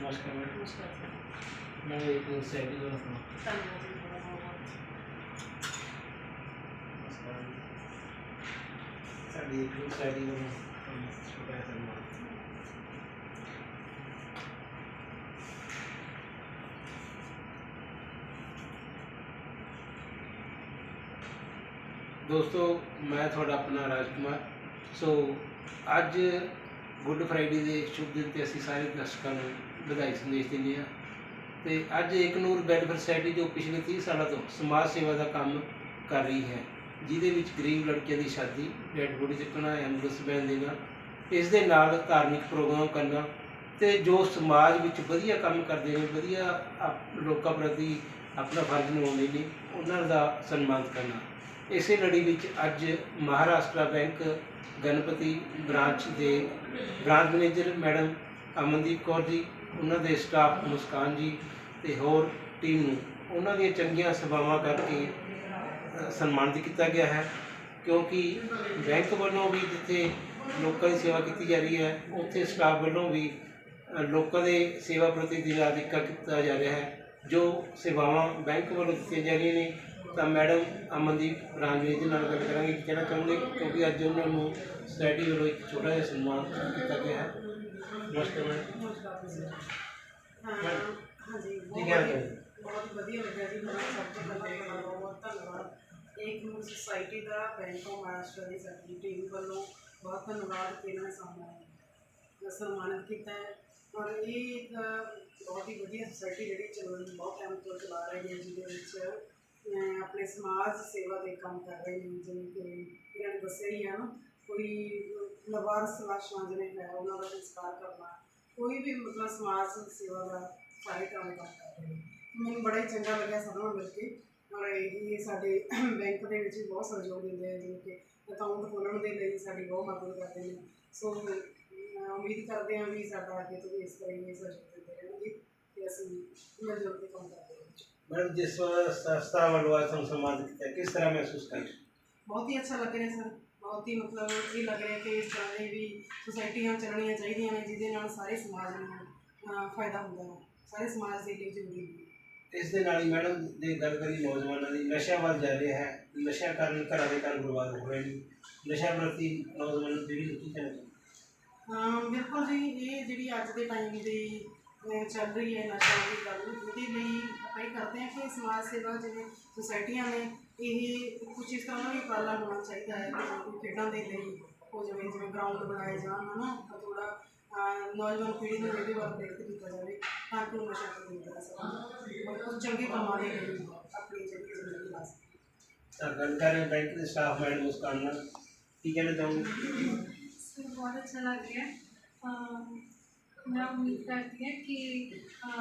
ਨਮਸਕਾਰ ਮੈਡਮ ਨਮਸਕਾਰ ਜੀ ਮੈਂ ਇੱਕ ਸੈਡੀ ਦਾ ਸੁਣਾ ਧੰਨਵਾਦ ਜੀ ਬਹੁਤ ਬਹੁਤ ਨਮਸਕਾਰ ਜੀ। ਦੋਸਤੋ, ਮੈਂ ਤੁਹਾਡਾ ਆਪਣਾ ਰਾਜਕੁਮਾਰ ਸੋ ਅੱਜ ਗੁੱਡ ਫਰਾਈਡੇ ਦੇ ਸ਼ੁਭ ਦਿਨ ਤੇ ਅਸੀਂ ਸਾਰੇ ਦਰਸ਼ਕਾਂ ਨੂੰ ਵਧਾਈ ਸੰਦੇਸ਼ ਦਿੰਦੇ ਹਾਂ। ਤੇ ਅੱਜ ਇਕਨੂਰ ਵੈਲਫੇਅਰ ਸੋਸਾਇਟੀ ਜੋ ਪਿਛਲੇ 30 ਸਾਲਾਂ ਤੋਂ ਸਮਾਜ ਸੇਵਾ ਦਾ ਕੰਮ ਕਰ ਰਹੀ ਹੈ, ਜਿਹਦੇ ਵਿੱਚ ਗਰੀਬ ਲੜਕੀਆਂ ਦੀ ਸ਼ਾਦੀ, ਡੈਡ ਬੋਡੀ ਚੱਕਣਾ, ਐਂਬੂਲੈਂਸ ਵੈਨ ਦੇਣਾ, ਇਸ ਦੇ ਨਾਲ ਧਾਰਮਿਕ ਪ੍ਰੋਗਰਾਮ ਕਰਨਾ ਤੇ ਜੋ ਸਮਾਜ ਵਿੱਚ ਵਧੀਆ ਕੰਮ ਕਰਦੇ ਨੇ, ਵਧੀਆ ਆਪ- ਲੋਕਾਂ ਪ੍ਰਤੀ ਆਪਣਾ ਫਰਜ਼ ਨਿਭਾਉਂਦੇ ਨੇ, ਉਹਨਾਂ ਦਾ ਸਨਮਾਨ ਕਰਨਾ। ਇਸੇ ਲੜੀ ਵਿੱਚ ਅੱਜ ਮਹਾਰਾਸ਼ਟਰ ਬੈਂਕ ਗਣਪਤੀ ਬ੍ਰਾਂਚ ਦੇ branch manager madam Amandeep Kaur ji ਉਹਨਾਂ ਦੇ ਸਟਾਫ ਮੁਸਕਾਨ ਜੀ ਤੇ ਹੋਰ ਟੀਮ ਨੂੰ ਉਹਨਾਂ ਦੀਆਂ ਚੰਗੀਆਂ ਸੇਵਾਵਾਂ ਕਰਕੇ ਸਨਮਾਨਿਤ ਕੀਤਾ ਗਿਆ ਹੈ। ਕਿਉਂਕਿ ਬੈਂਕ ਵੱਲੋਂ ਵੀ ਜਿੱਥੇ ਲੋਕਾਂ ਦੀ ਸੇਵਾ ਕੀਤੀ ਜਾ ਰਹੀ ਹੈ, ਉੱਥੇ ਸਟਾਫ ਵੱਲੋਂ ਵੀ ਲੋਕਾਂ ਦੇ ਸੇਵਾ ਪ੍ਰਤੀ ਦਿਲ ਅਧਿਕਾ ਕੀਤਾ ਜਾ ਰਿਹਾ ਹੈ, ਜੋ ਸੇਵਾਵਾਂ ਬੈਂਕ ਵੱਲੋਂ ਦਿੱਤੀਆਂ ਜਾ ਰਹੀਆਂ ਨੇ। ਤਾਂ ਮੈਡਮ ਅਮਨਦੀਪ ਰਾਜਵੀਰ ਜੀ ਨਾਲ ਗੱਲ ਕਰਾਂਗੇ ਕਿ ਕਹਿਣਾ ਚਾਹੁੰਦੇ ਕਿਉਂਕਿ ਅੱਜ ਉਹਨਾਂ ਨੂੰ ਸੋਸਾਇਟੀ ਵੱਲੋਂ ਇੱਕ ਛੋਟਾ ਜਿਹਾ ਸਨਮਾਨ ਕੀਤਾ ਗਿਆ ਹੈ। ਨਮਸਕਾਰ ਮੈਡਮ। ਨਮਸਕਾਰ ਜੀ ਹਾਂ ਹਾਂਜੀ ਬਹੁਤ ਵਧੀਆ- ਲੱਗਿਆ ਜੀ ਮੈਨੂੰ ਸਭ ਤੋਂ ਪਹਿਲਾਂ ਤੁਹਾਡਾ ਬਹੁਤ ਧੰਨਵਾਦ। ਇੱਕ ਨੂੰ ਸੁਸਾਇਟੀ ਦਾ ਬੈਂਕ ਆਫ ਮਹਾਰਾਸ਼ਟਰ ਦੀ ਸਾਡੀ ਟੀਮ ਵੱਲੋਂ ਬਹੁਤ ਧੰਨਵਾਦ ਕਿ ਇਹਨਾਂ ਨੇ ਸਾਨੂੰ ਸਨਮਾਨਿਤ ਕੀਤਾ ਹੈ। ਔਰ ਇਹ ਬਹੁਤ ਹੀ ਵਧੀਆ ਸੁਸਾਇਟੀ ਜਿਹੜੀ ਚੱਲ ਬਹੁਤ ਟਾਈਮ ਤੋਂ ਚਲਾ ਰਹੀ ਹੈ ਜਿਹਦੇ ਵਿੱਚ ਮੈਂ ਆਪਣੇ ਸਮਾਜ ਸੇਵਾ ਦੇ ਕੰਮ ਕਰ ਰਹੀ ਹਾਂ, ਜਿਵੇਂ ਕਿ ਇਹਨਾਂ ਨੇ ਦੱਸਿਆ ਹੀ ਹੈ ਨਾ, ਕੋਈ ਲਵਾਰਸ ਲਾਸ਼ਾਂ ਜਿਹੜੇ ਹੈ, ਉਹਨਾਂ ਦਾ ਸੰਸਕਾਰ ਕਰਨਾ, ਕੋਈ ਵੀ ਮਤਲਬ ਸਮਾਜ ਸੇਵਾ ਦਾ ਸਾਰੇ ਕੰਮ ਕਰ ਰਹੇ ਮੈਨੂੰ ਬੜਾ ਹੀ ਚੰਗਾ ਲੱਗਿਆ ਸਭ ਨੂੰ ਮਿਲ ਕੇ, ਔਰ ਇਹ ਸਾਡੇ ਬੈਂਕ ਦੇ ਵਿੱਚ ਵੀ ਬਹੁਤ ਸਹਿਯੋਗ ਦਿੰਦੇ ਆ, ਜਿਵੇਂ ਕਿ ਅਕਾਊਂਟ ਖੋਲ੍ਹਣ ਦੇ ਲਈ ਸਾਡੀ ਬਹੁਤ ਮਦਦ ਕਰਦੇ ਨੇ। ਸੋ ਉਮੀਦ ਕਰਦੇ ਹਾਂ ਵੀ ਸਾਡਾ ਅੱਗੇ ਤੋਂ ਵੀ ਇਸ ਤਰ੍ਹਾਂ ਹੀ ਸਹਿਯੋਗ ਦਿੰਦੇ ਰਹਿਣਗੇ, ਤੇ ਅਸੀਂ ਮਿਲ ਜੁਲ ਕੇ ਕੰਮ ਕਰਦੇ ਰਹਾਂਗੇ ਸੰਸਥਾ ਵੱਲੋਂ ਅੱਜ ਤੁਹਾਨੂੰ ਸਨਮਾਨਿਤ ਕੀਤਾ ਕਿਸ ਤਰ੍ਹਾਂ ਮਹਿਸੂਸ ਕਰ ਰਹੇ ਹੋ? ਬਹੁਤ ਹੀ ਅੱਛਾ ਲੱਗ ਰਿਹਾ ਸਰ ਬਹੁਤ ਹੀ ਮਤਲਬ ਇਹ ਲੱਗ ਰਿਹਾ ਕਿ ਇਸ ਤਰ੍ਹਾਂ ਦੀ ਵੀ ਸੁਸਾਇਟੀਆਂ ਚੱਲਣੀਆਂ ਚਾਹੀਦੀਆਂ ਨੇ ਜਿਹਦੇ ਨਾਲ ਸਾਰੇ ਸਮਾਜ ਨੂੰ ਫਾਇਦਾ ਹੁੰਦਾ ਹੈ ਸਾਰੇ ਸਮਾਜ ਦੇ ਲਈ ਜ਼ਰੂਰੀ ਹੈ ਇਸ ਦੇ ਨਾਲ ਹੀ ਮੈਡਮ ਦੀ ਗੱਲ ਕਰੀ ਨੌਜਵਾਨਾਂ ਦੀ ਨਸ਼ਾ ਵੱਲ ਜਾ ਰਿਹਾ ਹੈ। ਨਸ਼ਾ ਕਾਰਨ ਘਰਾਂ ਦੇ ਘਰ ਬਰਬਾਦ ਹੋ ਰਹੇ ਨੇ। ਨਸ਼ਾ ਪ੍ਰਤੀ ਨੌਜਵਾਨਾਂ ਨੂੰ ਜਿਹੜੀ ਕੀ ਕਹਿਣਾ ਹਾਂ? ਬਿਲਕੁਲ ਜੀ ਇਹ ਜਿਹੜੀ ਅੱਜ ਦੇ ਟਾਈਮ ਦੀ ਅਹ, ਚੱਲ ਰਹੀ ਹੈ ਨਸ਼ਾ ਦੀ ਗੱਲ ਇਹਦੇ ਲਈ ਆਪਾਂ ਇਹ ਕਰਦੇ ਹਾਂ ਕਿ ਸਮਾਜ ਸੇਵਾ ਜਿਵੇਂ ਸੁਸਾਇਟੀਆਂ ਨੇ ਇਹ ਕੁਝ ਇਸ ਤਰ੍ਹਾਂ ਦਾ ਵੀ ਉਪਰਾਲਾ ਹੋਣਾ ਚਾਹੀਦਾ ਹੈ ਕਿ ਜੋ ਕੋਈ ਖੇਡਾਂ ਦੇ ਲਈ ਹੋ ਜਾਵੇ ਜਿਵੇਂ ਗਰਾਊਂਡ ਬਣਾਏ ਜਾਣ ਹਨਾ ਤਾਂ ਥੋੜਾ ਨੌਜਵਾਨ ਪੀੜ੍ਹੀ ਨੂੰ ਇਹਦੇ ਵੱਲ ਪ੍ਰੇਰਿਤ ਕੀਤਾ ਜਾਵੇ ਤਾਂ ਕਿ ਉਹ ਨਸ਼ਾ ਤੋਂ ਦੂਰ ਰਹਿ ਸਕਣ ਔਰ ਕੁਝ ਚੰਗੇ ਕੰਮਾਂ ਦੇ ਲਈ ਆਪਣੀ ਜਿਹੜੀ ਜ਼ਿੰਦਗੀ ਲਾ ਸਕਣ ਤਾਂ ਗੱਲ ਕਰ ਰਹੇ ਬੈਂਕ ਦੇ ਸਟਾਫ ਮੈਡਮ ਮੁਸਕਾਨ ਨਾਲ ਕੀ ਕਹਿਣਾ ਚਾਹੋਗੇ सर बहुत अच्छा लग रहा है अम, मैं उम्मीद करती हूँ कि अ,